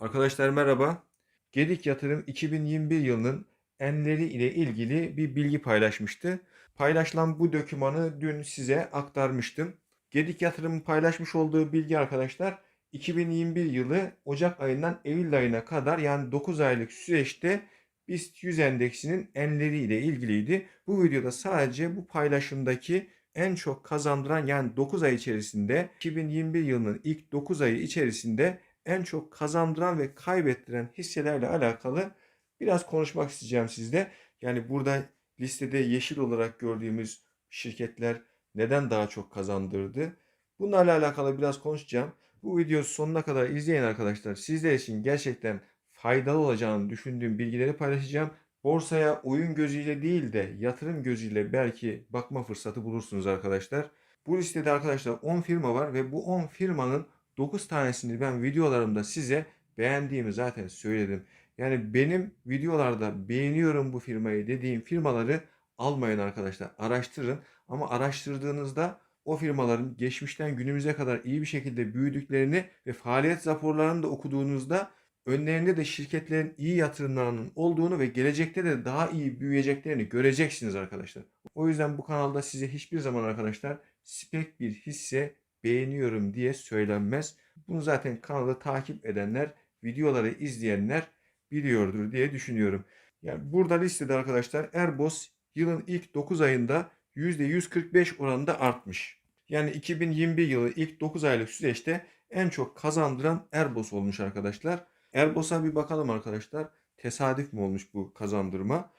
Arkadaşlar merhaba. Gedik Yatırım 2021 yılının enleri ile ilgili bir bilgi paylaşmıştı. Paylaşılan bu dokümanı dün size aktarmıştım. Gedik Yatırım'ın paylaşmış olduğu bilgi arkadaşlar 2021 yılı Ocak ayından Eylül ayına kadar yani 9 aylık süreçte BIST 100 endeksinin enleri ile ilgiliydi. Bu videoda sadece bu paylaşımdaki en çok kazandıran yani 9 ay içerisinde 2021 yılının ilk 9 ayı içerisinde en çok kazandıran ve kaybettiren hisselerle alakalı biraz konuşmak isteyeceğim sizle. Yani burada listede yeşil olarak gördüğümüz şirketler neden daha çok kazandırdı? Bunlarla alakalı biraz konuşacağım. Bu videoyu sonuna kadar izleyin arkadaşlar. Sizler için gerçekten faydalı olacağını düşündüğüm bilgileri paylaşacağım. Borsaya oyun gözüyle değil de yatırım gözüyle belki bakma fırsatı bulursunuz arkadaşlar. Bu listede arkadaşlar 10 firma var ve bu 10 firmanın 9 tanesini ben videolarımda size beğendiğimi zaten söyledim. Yani benim videolarda beğeniyorum bu firmayı dediğim firmaları almayın arkadaşlar. Araştırın ama araştırdığınızda o firmaların geçmişten günümüze kadar iyi bir şekilde büyüdüklerini ve faaliyet raporlarını da okuduğunuzda önlerinde de şirketlerin iyi yatırımlarının olduğunu ve gelecekte de daha iyi büyüyeceklerini göreceksiniz arkadaşlar. O yüzden bu kanalda size hiçbir zaman arkadaşlar spek bir hisse beğeniyorum diye söylenmez. Bunu zaten kanalı takip edenler, videoları izleyenler biliyordur diye düşünüyorum. Yani burada listede arkadaşlar Airbus yılın ilk 9 ayında %145 oranında artmış. Yani 2021 yılı ilk 9 aylık süreçte en çok kazandıran Airbus olmuş arkadaşlar. Airbus'a bir bakalım arkadaşlar. Tesadüf mü olmuş bu kazandırma?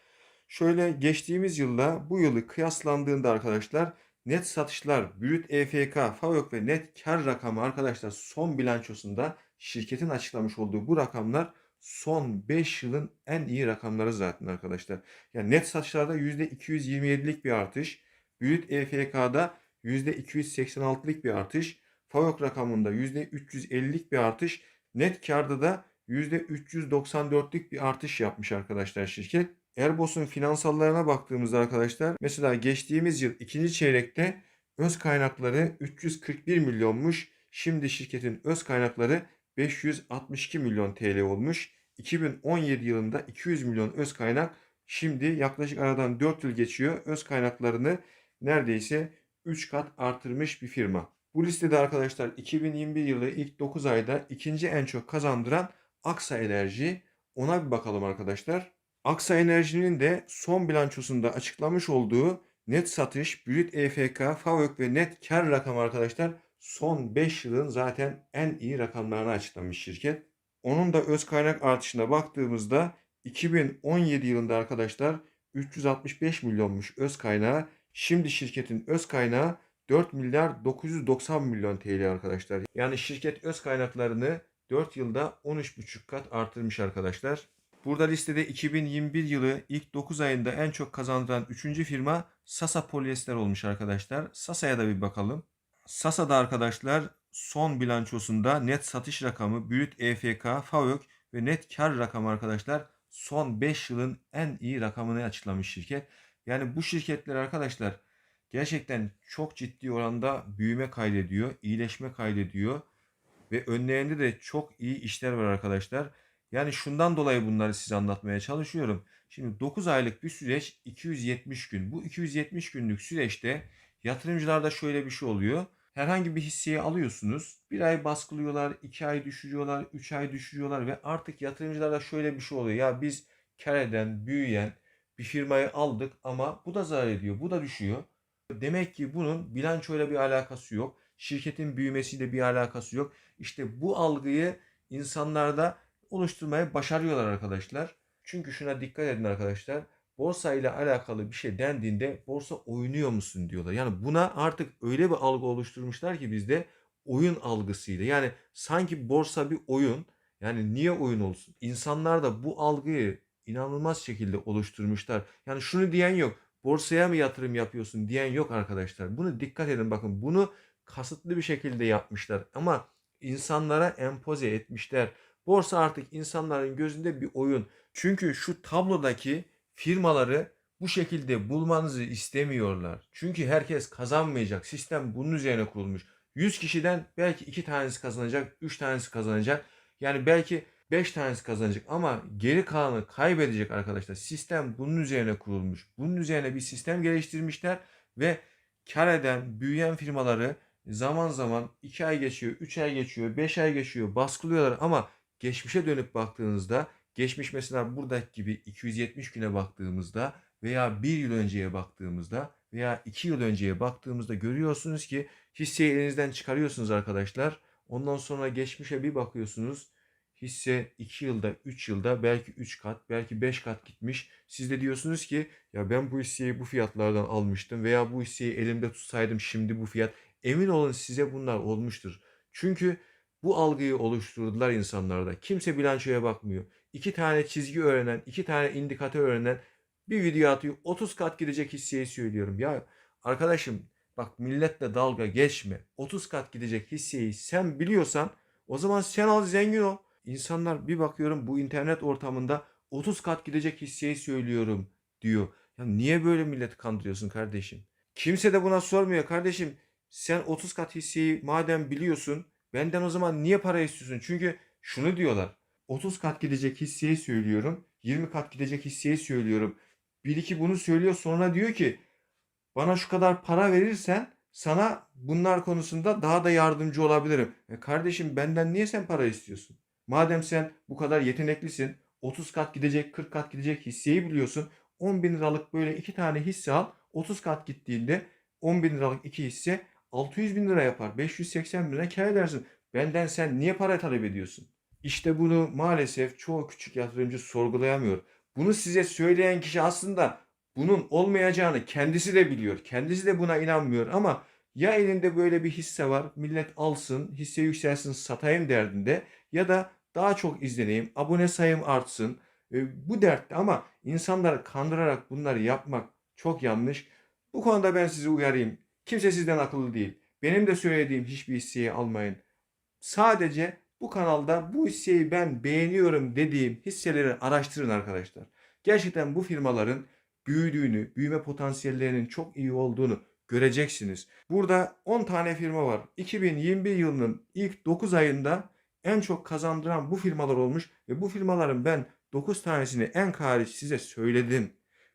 Şöyle geçtiğimiz yılla bu yılı kıyaslandığında arkadaşlar net satışlar, brüt EFK, FAVÖK ve net kar rakamı arkadaşlar son bilançosunda şirketin açıklamış olduğu bu rakamlar son 5 yılın en iyi rakamları zaten arkadaşlar. Yani net satışlarda %227'lik bir artış, brüt EFK'da %286'lık bir artış, FAVÖK rakamında %350'lik bir artış, net karda da %394'lük bir artış yapmış arkadaşlar şirket. Airbus'un finansallarına baktığımızda arkadaşlar mesela geçtiğimiz yıl ikinci çeyrekte öz kaynakları 341 milyonmuş. Şimdi şirketin öz kaynakları 562 milyon TL olmuş. 2017 yılında 200 milyon öz kaynak şimdi yaklaşık aradan 4 yıl geçiyor. Öz kaynaklarını neredeyse 3 kat artırmış bir firma. Bu listede arkadaşlar 2021 yılı ilk 9 ayda ikinci en çok kazandıran Aksa Enerji. Ona bir bakalım arkadaşlar. Aksa Enerji'nin de son bilançosunda açıklamış olduğu net satış, brüt EFK, FAVÖK ve net kar rakamı arkadaşlar son 5 yılın zaten en iyi rakamlarını açıklamış şirket. Onun da öz kaynak artışına baktığımızda 2017 yılında arkadaşlar 365 milyonmuş öz kaynağı. Şimdi şirketin öz kaynağı 4 milyar 990 milyon TL arkadaşlar. Yani şirket öz kaynaklarını 4 yılda 13,5 kat artırmış arkadaşlar. Burada listede 2021 yılı ilk 9 ayında en çok kazandıran 3. firma Sasa Polyester olmuş arkadaşlar. Sasa'ya da bir bakalım. Sasa'da arkadaşlar son bilançosunda net satış rakamı, brüt EFK, FAVÖK ve net kar rakamı arkadaşlar son 5 yılın en iyi rakamını açıklamış şirket. Yani bu şirketler arkadaşlar gerçekten çok ciddi oranda büyüme kaydediyor, iyileşme kaydediyor ve önlerinde de çok iyi işler var arkadaşlar. Yani şundan dolayı bunları size anlatmaya çalışıyorum. Şimdi 9 aylık bir süreç 270 gün. Bu 270 günlük süreçte yatırımcılarda şöyle bir şey oluyor. Herhangi bir hisseyi alıyorsunuz. Bir ay baskılıyorlar, iki ay düşürüyorlar, üç ay düşürüyorlar ve artık yatırımcılarda şöyle bir şey oluyor. Ya biz kar eden, büyüyen bir firmayı aldık ama bu da zarar ediyor, bu da düşüyor. Demek ki bunun bilançoyla bir alakası yok. Şirketin büyümesiyle bir alakası yok. İşte bu algıyı insanlarda oluşturmaya başarıyorlar arkadaşlar. Çünkü şuna dikkat edin arkadaşlar. Borsa ile alakalı bir şey dendiğinde borsa oynuyor musun diyorlar. Yani buna artık öyle bir algı oluşturmuşlar ki bizde oyun algısıyla. Yani sanki borsa bir oyun. Yani niye oyun olsun? İnsanlar da bu algıyı inanılmaz şekilde oluşturmuşlar. Yani şunu diyen yok. Borsaya mı yatırım yapıyorsun diyen yok arkadaşlar. Bunu dikkat edin bakın. Bunu kasıtlı bir şekilde yapmışlar. Ama insanlara empoze etmişler. Borsa artık insanların gözünde bir oyun. Çünkü şu tablodaki firmaları bu şekilde bulmanızı istemiyorlar. Çünkü herkes kazanmayacak. Sistem bunun üzerine kurulmuş. 100 kişiden belki 2 tanesi kazanacak, 3 tanesi kazanacak. Yani belki 5 tanesi kazanacak ama geri kalanı kaybedecek arkadaşlar. Sistem bunun üzerine kurulmuş. Bunun üzerine bir sistem geliştirmişler ve kar eden, büyüyen firmaları zaman zaman 2 ay geçiyor, 3 ay geçiyor, 5 ay geçiyor, baskılıyorlar ama geçmişe dönüp baktığınızda geçmiş mesela buradaki gibi 270 güne baktığımızda veya 1 yıl önceye baktığımızda veya 2 yıl önceye baktığımızda görüyorsunuz ki hisseyi elinizden çıkarıyorsunuz arkadaşlar. Ondan sonra geçmişe bir bakıyorsunuz. Hisse 2 yılda, 3 yılda belki 3 kat, belki 5 kat gitmiş. Siz de diyorsunuz ki ya ben bu hisseyi bu fiyatlardan almıştım veya bu hisseyi elimde tutsaydım şimdi bu fiyat. Emin olun size bunlar olmuştur. Çünkü bu algıyı oluşturdular insanlarda. Kimse bilançoya bakmıyor. İki tane çizgi öğrenen, iki tane indikatör öğrenen bir video atıyor. 30 kat gidecek hisseyi söylüyorum. Ya arkadaşım bak milletle dalga geçme. 30 kat gidecek hisseyi sen biliyorsan o zaman sen al zengin ol. İnsanlar bir bakıyorum bu internet ortamında 30 kat gidecek hisseyi söylüyorum diyor. Ya niye böyle milleti kandırıyorsun kardeşim? Kimse de buna sormuyor kardeşim. Sen 30 kat hisseyi madem biliyorsun benden o zaman niye para istiyorsun? Çünkü şunu diyorlar. 30 kat gidecek hisseyi söylüyorum. 20 kat gidecek hisseyi söylüyorum. Bir iki bunu söylüyor sonra diyor ki bana şu kadar para verirsen sana bunlar konusunda daha da yardımcı olabilirim. E kardeşim benden niye sen para istiyorsun? Madem sen bu kadar yeteneklisin 30 kat gidecek 40 kat gidecek hisseyi biliyorsun. 10 bin liralık böyle iki tane hisse al 30 kat gittiğinde 10 bin liralık iki hisse 600 bin lira yapar. 580 bin lira kâr edersin. Benden sen niye para talep ediyorsun? İşte bunu maalesef çoğu küçük yatırımcı sorgulayamıyor. Bunu size söyleyen kişi aslında bunun olmayacağını kendisi de biliyor. Kendisi de buna inanmıyor ama ya elinde böyle bir hisse var millet alsın hisse yükselsin satayım derdinde ya da daha çok izleneyim abone sayım artsın e, bu dertte ama insanları kandırarak bunları yapmak çok yanlış. Bu konuda ben sizi uyarayım. Kimse sizden akıllı değil. Benim de söylediğim hiçbir hisseyi almayın. Sadece bu kanalda bu hisseyi ben beğeniyorum dediğim hisseleri araştırın arkadaşlar. Gerçekten bu firmaların büyüdüğünü, büyüme potansiyellerinin çok iyi olduğunu göreceksiniz. Burada 10 tane firma var. 2021 yılının ilk 9 ayında en çok kazandıran bu firmalar olmuş ve bu firmaların ben 9 tanesini en hariç size söyledim.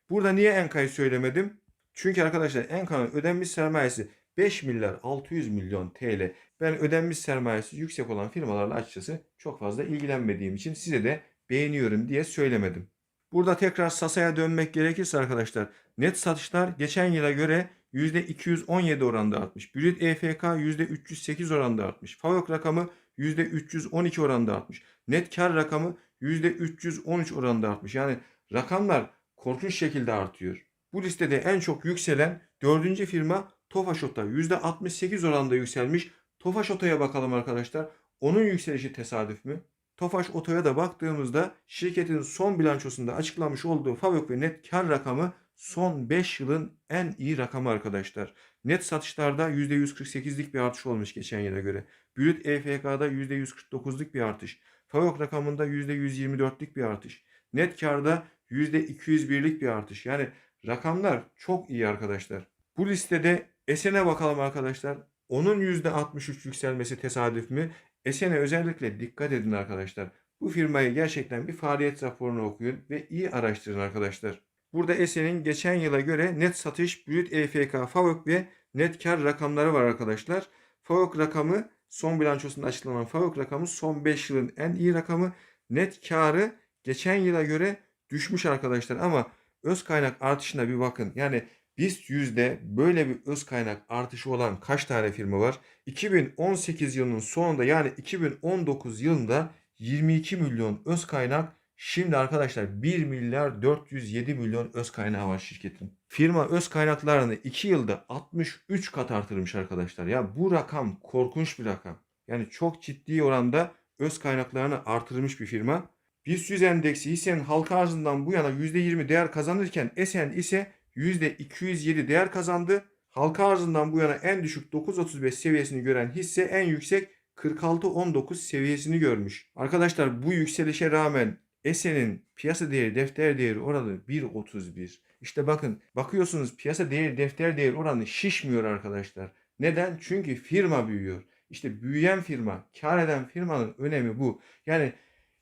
Burada niye Enka'yı söylemedim? Çünkü arkadaşlar Enka'nın ödenmiş sermayesi 5 milyar 600 milyon TL. Ben ödenmiş sermayesi yüksek olan firmalarla açıkçası çok fazla ilgilenmediğim için size de beğeniyorum diye söylemedim. Burada tekrar Sasa'ya dönmek gerekirse arkadaşlar net satışlar geçen yıla göre %217 oranında artmış. Brüt EFK %308 oranında artmış. FAVÖK rakamı %312 oranında artmış. Net kar rakamı %313 oranında artmış. Yani rakamlar korkunç şekilde artıyor. Bu listede en çok yükselen dördüncü firma Tofaş Ota %68 oranında yükselmiş. Tofaş bakalım arkadaşlar. Onun yükselişi tesadüf mü? Tofaş Oto'ya da baktığımızda şirketin son bilançosunda açıklamış olduğu FAVÖK ve net kar rakamı son 5 yılın en iyi rakamı arkadaşlar. Net satışlarda %148'lik bir artış olmuş geçen yıla göre. Brüt EFK'da %149'luk bir artış. FAVÖK rakamında %124'lük bir artış. Net karda %201'lik bir artış. Yani rakamlar çok iyi arkadaşlar. Bu listede Esen'e bakalım arkadaşlar. Onun %63 yükselmesi tesadüf mü? Esen'e özellikle dikkat edin arkadaşlar. Bu firmayı gerçekten bir faaliyet raporunu okuyun ve iyi araştırın arkadaşlar. Burada Esen'in geçen yıla göre net satış, brüt EFK, FAVÖK ve net kar rakamları var arkadaşlar. FAVÖK rakamı son bilançosunda açıklanan FAVÖK rakamı son 5 yılın en iyi rakamı. Net karı geçen yıla göre düşmüş arkadaşlar ama öz kaynak artışına bir bakın. Yani BIST yüzde böyle bir öz kaynak artışı olan kaç tane firma var? 2018 yılının sonunda yani 2019 yılında 22 milyon öz kaynak Şimdi arkadaşlar 1 milyar 407 milyon öz kaynağı var şirketin. Firma öz kaynaklarını 2 yılda 63 kat artırmış arkadaşlar. Ya bu rakam korkunç bir rakam. Yani çok ciddi oranda öz kaynaklarını artırmış bir firma. BIST 100 endeksi hissenin halka arzından bu yana %20 değer kazanırken Esen ise %207 değer kazandı. Halka arzından bu yana en düşük 9.35 seviyesini gören hisse en yüksek 46.19 seviyesini görmüş. Arkadaşlar bu yükselişe rağmen Esen'in piyasa değeri defter değeri oranı 1.31. İşte bakın bakıyorsunuz piyasa değeri defter değeri oranı şişmiyor arkadaşlar. Neden? Çünkü firma büyüyor. İşte büyüyen firma, kar eden firmanın önemi bu. Yani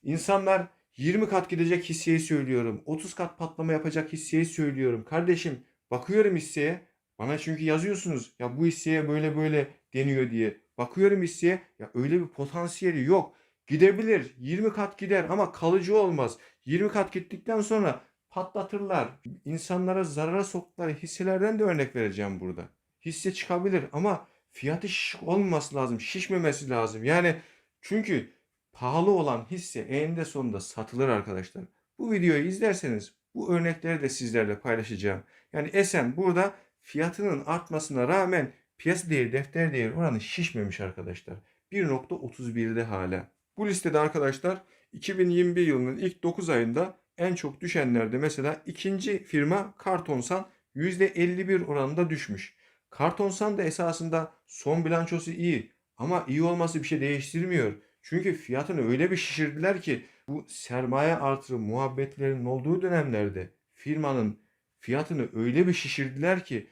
İnsanlar 20 kat gidecek hisseyi söylüyorum. 30 kat patlama yapacak hisseyi söylüyorum. Kardeşim bakıyorum hisseye. Bana çünkü yazıyorsunuz ya bu hisseye böyle böyle deniyor diye. Bakıyorum hisseye ya öyle bir potansiyeli yok. Gidebilir 20 kat gider ama kalıcı olmaz. 20 kat gittikten sonra patlatırlar. İnsanlara zarara soktukları hisselerden de örnek vereceğim burada. Hisse çıkabilir ama fiyatı şişik olmaması lazım. Şişmemesi lazım. Yani çünkü pahalı olan hisse eninde sonunda satılır arkadaşlar. Bu videoyu izlerseniz bu örnekleri de sizlerle paylaşacağım. Yani Esen burada fiyatının artmasına rağmen piyasa değeri defter değeri oranı şişmemiş arkadaşlar. 1.31'de hala. Bu listede arkadaşlar 2021 yılının ilk 9 ayında en çok düşenlerde mesela ikinci firma Kartonsan %51 oranında düşmüş. Kartonsan da esasında son bilançosu iyi ama iyi olması bir şey değiştirmiyor. Çünkü fiyatını öyle bir şişirdiler ki bu sermaye artırım muhabbetlerinin olduğu dönemlerde firmanın fiyatını öyle bir şişirdiler ki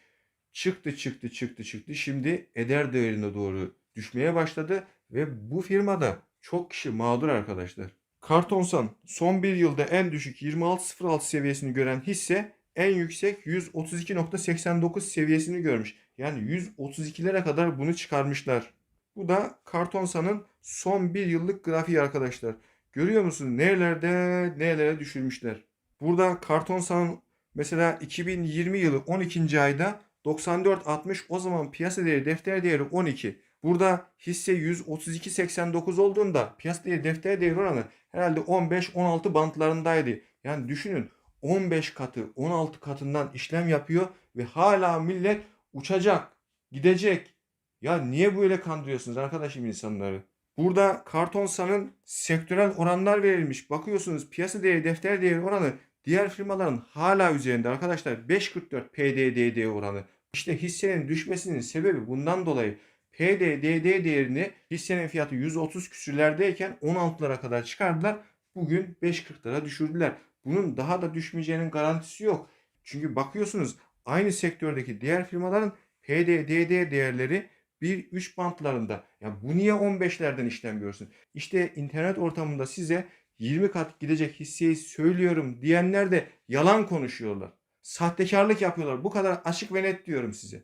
çıktı çıktı çıktı çıktı şimdi eder değerine doğru düşmeye başladı ve bu firmada çok kişi mağdur arkadaşlar. Kartonsan son bir yılda en düşük 26.06 seviyesini gören hisse en yüksek 132.89 seviyesini görmüş. Yani 132'lere kadar bunu çıkarmışlar. Bu da Kartonsan'ın son bir yıllık grafiği arkadaşlar. Görüyor musunuz? Nerelerde nerelere düşürmüşler. Burada Kartonsan mesela 2020 yılı 12. ayda 94.60 o zaman piyasa değeri defter değeri 12. Burada hisse 132.89 olduğunda piyasa değeri defter değeri oranı herhalde 15-16 bantlarındaydı. Yani düşünün 15 katı 16 katından işlem yapıyor ve hala millet uçacak, gidecek. Ya niye böyle kandırıyorsunuz arkadaşım insanları? Burada Kartonsan'ın sektörel oranlar verilmiş. Bakıyorsunuz piyasa değeri defter değeri oranı diğer firmaların hala üzerinde arkadaşlar 5.44 PDDD oranı. İşte hissenin düşmesinin sebebi bundan dolayı. PDDD değerini hissenin fiyatı 130 küsürlerdeyken 16'lara kadar çıkardılar. Bugün 5.40'lara düşürdüler. Bunun daha da düşmeyeceğinin garantisi yok. Çünkü bakıyorsunuz aynı sektördeki diğer firmaların PDDD değerleri 1-3 bantlarında. Ya bu niye 15'lerden işlem görsün? İşte internet ortamında size 20 kat gidecek hisseyi söylüyorum diyenler de yalan konuşuyorlar. Sahtekarlık yapıyorlar. Bu kadar açık ve net diyorum size.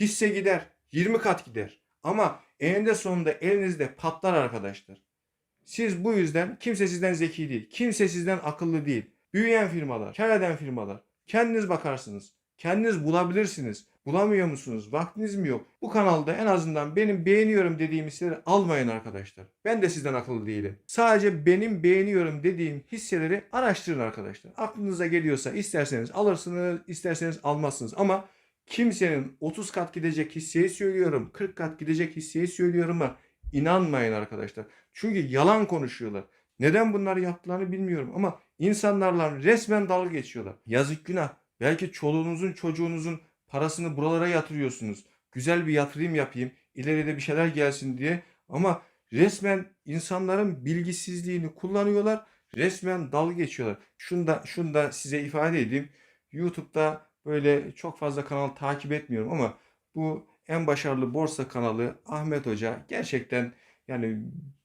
Hisse gider. 20 kat gider. Ama eninde sonunda elinizde patlar arkadaşlar. Siz bu yüzden kimse sizden zeki değil. Kimse sizden akıllı değil. Büyüyen firmalar, kar eden firmalar. Kendiniz bakarsınız. Kendiniz bulabilirsiniz. Bulamıyor musunuz? Vaktiniz mi yok? Bu kanalda en azından benim beğeniyorum dediğim hisseleri almayın arkadaşlar. Ben de sizden akıllı değilim. Sadece benim beğeniyorum dediğim hisseleri araştırın arkadaşlar. Aklınıza geliyorsa isterseniz alırsınız, isterseniz almazsınız. Ama kimsenin 30 kat gidecek hisseyi söylüyorum, 40 kat gidecek hisseyi söylüyorum ama inanmayın arkadaşlar. Çünkü yalan konuşuyorlar. Neden bunları yaptıklarını bilmiyorum ama insanlarla resmen dalga geçiyorlar. Yazık günah. Belki çoluğunuzun çocuğunuzun parasını buralara yatırıyorsunuz. Güzel bir yatırım yapayım, ileride bir şeyler gelsin diye. Ama resmen insanların bilgisizliğini kullanıyorlar. Resmen dalga geçiyorlar. Şunu da, şunu da size ifade edeyim. YouTube'da böyle çok fazla kanal takip etmiyorum ama bu en başarılı borsa kanalı Ahmet Hoca gerçekten yani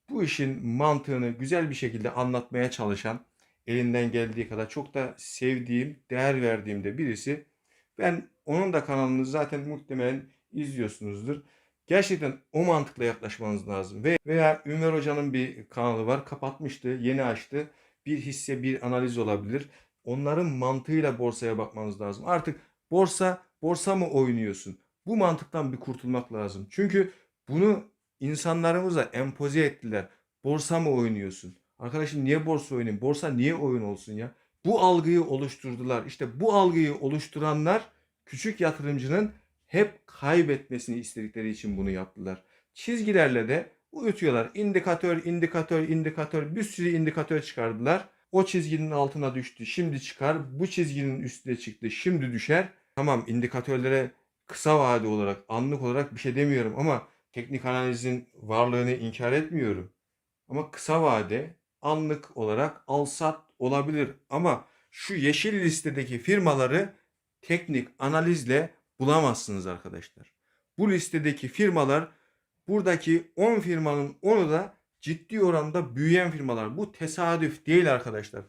bu işin mantığını güzel bir şekilde anlatmaya çalışan elinden geldiği kadar çok da sevdiğim, değer verdiğim de birisi. Ben onun da kanalını zaten muhtemelen izliyorsunuzdur. Gerçekten o mantıkla yaklaşmanız lazım. Ve veya Ünver Hoca'nın bir kanalı var. Kapatmıştı, yeni açtı. Bir hisse, bir analiz olabilir. Onların mantığıyla borsaya bakmanız lazım. Artık borsa, borsa mı oynuyorsun? Bu mantıktan bir kurtulmak lazım. Çünkü bunu insanlarımıza empoze ettiler. Borsa mı oynuyorsun? Arkadaşım niye borsa oynayayım? Borsa niye oyun olsun ya? Bu algıyı oluşturdular. İşte bu algıyı oluşturanlar küçük yatırımcının hep kaybetmesini istedikleri için bunu yaptılar. Çizgilerle de uyutuyorlar. İndikatör, indikatör, indikatör bir sürü indikatör çıkardılar. O çizginin altına düştü. Şimdi çıkar. Bu çizginin üstüne çıktı. Şimdi düşer. Tamam indikatörlere kısa vade olarak, anlık olarak bir şey demiyorum ama teknik analizin varlığını inkar etmiyorum. Ama kısa vade anlık olarak alsat olabilir ama şu yeşil listedeki firmaları teknik analizle bulamazsınız arkadaşlar. Bu listedeki firmalar buradaki 10 firmanın 10'u da ciddi oranda büyüyen firmalar. Bu tesadüf değil arkadaşlar.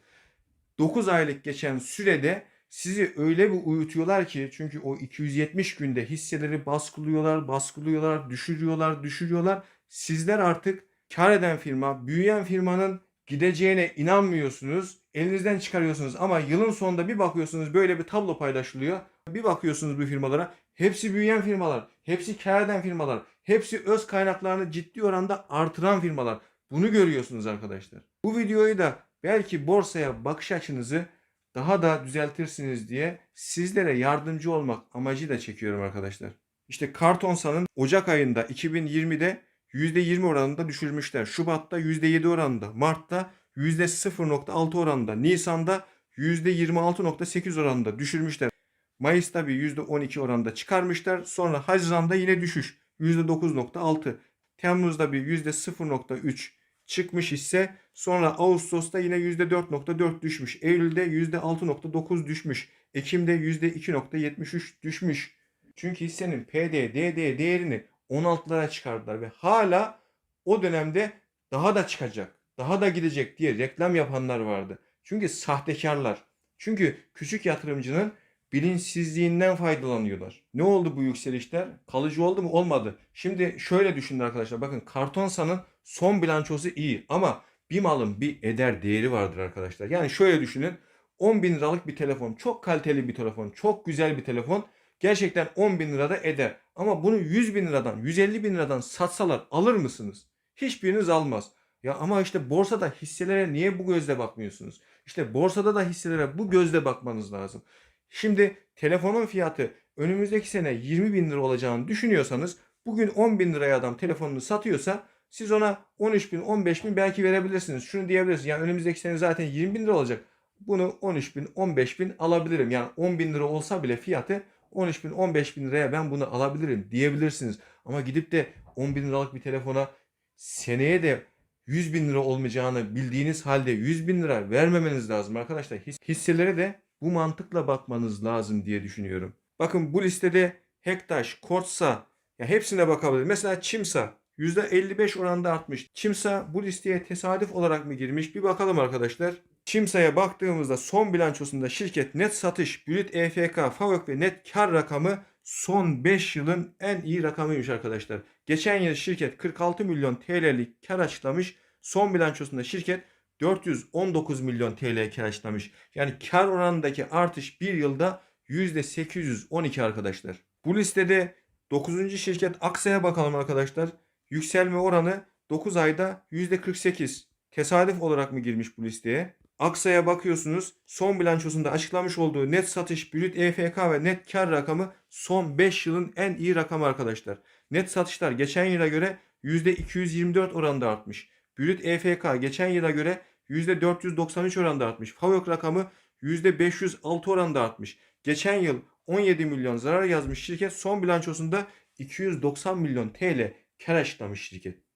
9 aylık geçen sürede sizi öyle bir uyutuyorlar ki çünkü o 270 günde hisseleri baskılıyorlar, baskılıyorlar, düşürüyorlar, düşürüyorlar. Sizler artık kar eden firma, büyüyen firmanın gideceğine inanmıyorsunuz. Elinizden çıkarıyorsunuz ama yılın sonunda bir bakıyorsunuz böyle bir tablo paylaşılıyor. Bir bakıyorsunuz bu firmalara. Hepsi büyüyen firmalar, hepsi kar eden firmalar, hepsi öz kaynaklarını ciddi oranda artıran firmalar. Bunu görüyorsunuz arkadaşlar. Bu videoyu da belki borsaya bakış açınızı daha da düzeltirsiniz diye sizlere yardımcı olmak amacıyla çekiyorum arkadaşlar. İşte Kartonsa'nın Ocak ayında 2020'de %20 oranında düşürmüşler. Şubat'ta %7 oranında, Mart'ta %0.6 oranında, Nisan'da %26.8 oranında düşürmüşler. Mayıs'ta bir %12 oranında çıkarmışlar. Sonra Haziran'da yine düşüş %9.6. Temmuz'da bir %0.3 çıkmış ise sonra Ağustos'ta yine %4.4 düşmüş. Eylül'de %6.9 düşmüş. Ekim'de %2.73 düşmüş. Çünkü hissenin PD, DD değerini 16'lara çıkardılar ve hala o dönemde daha da çıkacak, daha da gidecek diye reklam yapanlar vardı. Çünkü sahtekarlar. Çünkü küçük yatırımcının bilinçsizliğinden faydalanıyorlar. Ne oldu bu yükselişler? Kalıcı oldu mu? Olmadı. Şimdi şöyle düşünün arkadaşlar. Bakın Kartonsa'nın son bilançosu iyi ama bir malın bir eder değeri vardır arkadaşlar. Yani şöyle düşünün. 10 bin liralık bir telefon. Çok kaliteli bir telefon. Çok güzel bir telefon. Gerçekten 10 bin lirada eder. Ama bunu 100 bin liradan, 150 bin liradan satsalar alır mısınız? Hiçbiriniz almaz. Ya ama işte borsada hisselere niye bu gözle bakmıyorsunuz? İşte borsada da hisselere bu gözle bakmanız lazım. Şimdi telefonun fiyatı önümüzdeki sene 20 bin lira olacağını düşünüyorsanız bugün 10 bin liraya adam telefonunu satıyorsa siz ona 13 bin 15 bin belki verebilirsiniz. Şunu diyebilirsiniz yani önümüzdeki sene zaten 20 bin lira olacak. Bunu 13 bin 15 bin alabilirim. Yani 10 bin lira olsa bile fiyatı 13 bin 15 bin liraya ben bunu alabilirim diyebilirsiniz. Ama gidip de 10 bin liralık bir telefona seneye de 100 bin lira olmayacağını bildiğiniz halde 100 bin lira vermemeniz lazım arkadaşlar. Hisselere de bu mantıkla bakmanız lazım diye düşünüyorum. Bakın bu listede Hektaş, Kortsa ya hepsine bakabilir. Mesela Çimsa %55 oranda artmış. Çimsa bu listeye tesadüf olarak mı girmiş? Bir bakalım arkadaşlar. Çimsa'ya baktığımızda son bilançosunda şirket net satış, brüt EFK, FAVÖK ve net kar rakamı son 5 yılın en iyi rakamıymış arkadaşlar. Geçen yıl şirket 46 milyon TL'lik kar açıklamış. Son bilançosunda şirket 419 milyon TL kar açıklamış. Yani kar oranındaki artış bir yılda %812 arkadaşlar. Bu listede 9. şirket Aksa'ya bakalım arkadaşlar. Yükselme oranı 9 ayda %48. Tesadüf olarak mı girmiş bu listeye? Aksa'ya bakıyorsunuz. Son bilançosunda açıklamış olduğu net satış, brüt EFK ve net kar rakamı son 5 yılın en iyi rakamı arkadaşlar. Net satışlar geçen yıla göre %224 oranında artmış. Brüt EFK geçen yıla göre %493 oranında artmış. FAVÖK rakamı %506 oranında artmış. Geçen yıl 17 milyon zarar yazmış şirket son bilançosunda 290 milyon TL kar açıklamış şirket.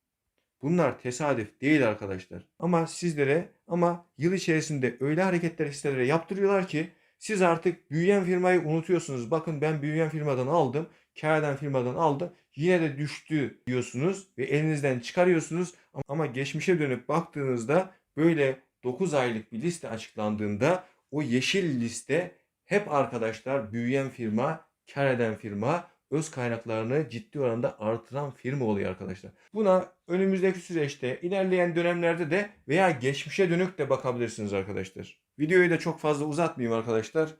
Bunlar tesadüf değil arkadaşlar. Ama sizlere ama yıl içerisinde öyle hareketler hisselere yaptırıyorlar ki siz artık büyüyen firmayı unutuyorsunuz. Bakın ben büyüyen firmadan aldım, kar eden firmadan aldım. Yine de düştü diyorsunuz ve elinizden çıkarıyorsunuz. Ama geçmişe dönüp baktığınızda böyle 9 aylık bir liste açıklandığında o yeşil liste hep arkadaşlar büyüyen firma, kar eden firma, öz kaynaklarını ciddi oranda artıran firma oluyor arkadaşlar. Buna önümüzdeki süreçte ilerleyen dönemlerde de veya geçmişe dönük de bakabilirsiniz arkadaşlar. Videoyu da çok fazla uzatmayayım arkadaşlar.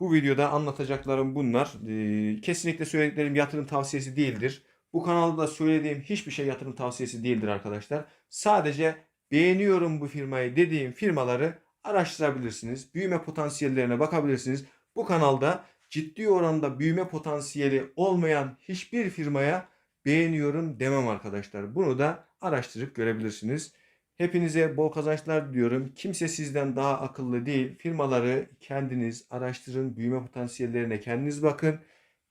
Bu videoda anlatacaklarım bunlar. Ee, kesinlikle söylediklerim yatırım tavsiyesi değildir. Bu kanalda söylediğim hiçbir şey yatırım tavsiyesi değildir arkadaşlar. Sadece beğeniyorum bu firmayı dediğim firmaları araştırabilirsiniz. Büyüme potansiyellerine bakabilirsiniz. Bu kanalda ciddi oranda büyüme potansiyeli olmayan hiçbir firmaya beğeniyorum demem arkadaşlar. Bunu da araştırıp görebilirsiniz. Hepinize bol kazançlar diliyorum. Kimse sizden daha akıllı değil. Firmaları kendiniz araştırın. Büyüme potansiyellerine kendiniz bakın.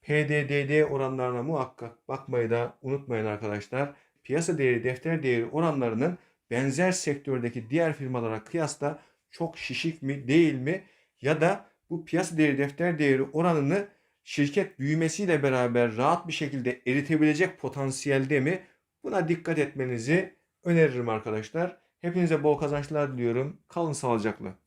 PDDD oranlarına muhakkak bakmayı da unutmayın arkadaşlar. Piyasa değeri, defter değeri oranlarının benzer sektördeki diğer firmalara kıyasla çok şişik mi değil mi ya da bu piyasa değeri defter değeri oranını şirket büyümesiyle beraber rahat bir şekilde eritebilecek potansiyelde mi? Buna dikkat etmenizi öneririm arkadaşlar. Hepinize bol kazançlar diliyorum. Kalın sağlıcakla.